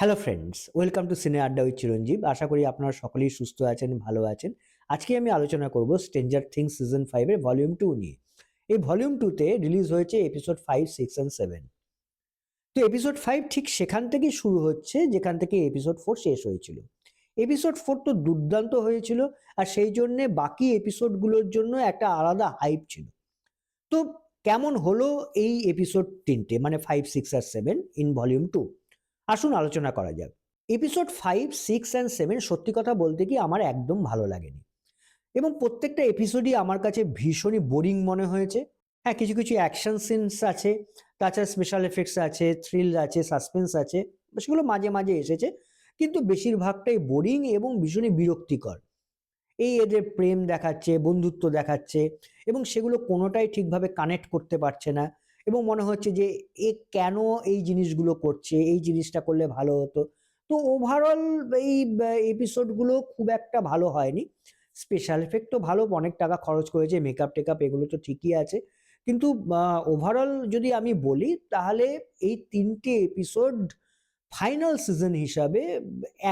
Hello friends welcome to সিনে আড্ডা with চিরঞ্জীব আশা করি আপনারা সকলেই সুস্থ আছেন, ভালো আছেন। আজকে আমি আলোচনা করব স্ট্রেঞ্জার থিংস সিজন ফাইভের ভলিউম টু নিয়ে। এই ভলিউম টুতে রিলিজ হয়েছে episode five six and seven তো এপিসোড ফাইভ ঠিক সেখান থেকেই শুরু হচ্ছে, যেখান থেকে এপিসোড ফোর শেষ হয়েছিল। এপিসোড ফোর তো দুর্দান্ত হয়েছিল আর সেই জন্যে বাকি এপিসোডগুলোর জন্য একটা আলাদা হাইপ ছিল। তো কেমন হলো এই এপিসোড তিনটে মানে ফাইভ সিক্স আর সেভেন ইন ভলিউম টু আসুন আলোচনা করা যাক। Episode five six and seven সত্যি কথা বলতে কি আমার একদম ভালো লাগেনি। এবং প্রত্যেকটা এপিসোডই আমার কাছে ভীষণই বোরিং মনে হয়েছে। হ্যাঁ কিছু কিছু অ্যাকশন সিনস আছে, তাছাড়া স্পেশাল এফেক্টস আছে থ্রিল আছে সাসপেন্স আছে, সেগুলো মাঝে মাঝে এসেছে। কিন্তু বেশিরভাগটাই বোরিং এবং ভীষণই বিরক্তিকর। এই এদের প্রেম দেখাচ্ছে, বন্ধুত্ব দেখাচ্ছে, এবং সেগুলো কোনোটাই ঠিকভাবে কানেক্ট করতে পারছে না। এবং মনে হচ্ছে যে, এ কেন এই জিনিসগুলো করছে? এই জিনিসটা করলে ভালো হতো। তো ওভারঅল এই এপিসোডগুলো খুব একটা ভালো হয়নি। স্পেশাল এফেক্ট তো ভালো, অনেক টাকা খরচ করেছে মেকআপ টেকআপ এগুলো তো ঠিকই আছে। কিন্তু ওভারঅল যদি আমি বলি, তাহলে এই তিনটে এপিসোড ফাইনাল সিজন হিসাবে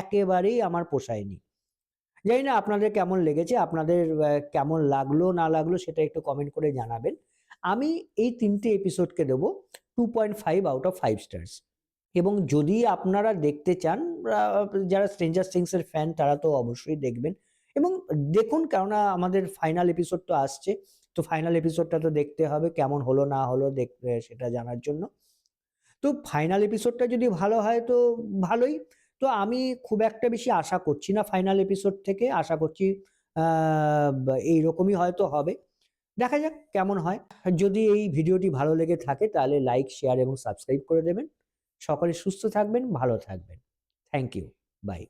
একেবারেই আমার পোষায়নি। জানি না আপনাদের কেমন লেগেছে, আপনাদের কেমন লাগল, না লাগল সেটা একটু কমেন্ট করে জানাবেন। আমি এই তিনটে এপিসোডকে দেবো two point five out of five stars এবং যদি আপনারা দেখতে চান যারা স্ট্রেঞ্জার থিংসের ফ্যান তারা তো অবশ্যই দেখবেন। এবং দেখুন, কেননা আমাদের ফাইনাল এপিসোড তো আসছে, তো ফাইনাল এপিসোডটা তো দেখতে হবে, কেমন হলো, না হলো, দেখ সেটা জানার জন্য। তো ফাইনাল এপিসোডটা যদি ভালো হয়, তো ভালোই। তো আমি খুব একটা বেশি আশা করছি না ফাইনাল এপিসোড থেকে, আশা করছি এইরকমই হয়তো হবে। দেখা যাক কেমন হয়। যদি এই ভিডিওটি ভালো লেগে থাকে তাহলে লাইক শেয়ার এবং সাবস্ক্রাইব করে দেবেন। সকলে সুস্থ থাকবেন, ভালো থাকবেন। Thank you by